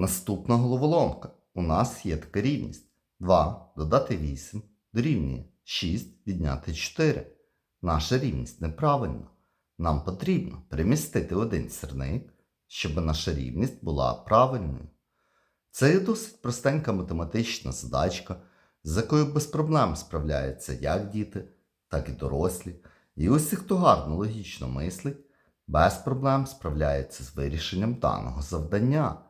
Наступна головоломка. У нас є така рівність. 2 додати 8 дорівнює 6 відняти 4. Наша рівність неправильна. Нам потрібно перемістити один сірник, щоб наша рівність була правильною. Це є досить простенька математична задачка, з якою без проблем справляються як діти, так і дорослі. І усі, хто гарно логічно мислить, без проблем справляється з вирішенням даного завдання.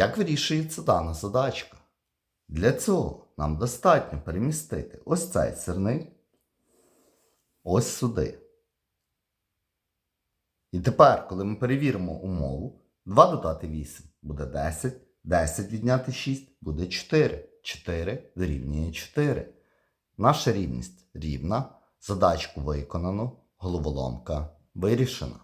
Як вирішується дана задачка? Для цього нам достатньо перемістити ось цей сирник ось сюди. І тепер, коли ми перевіримо умову, 2 додати 8 буде 10, 10 відняти 6 буде 4. 4 дорівнює 4. Наша рівність рівна. Задачку виконано, головоломка вирішена.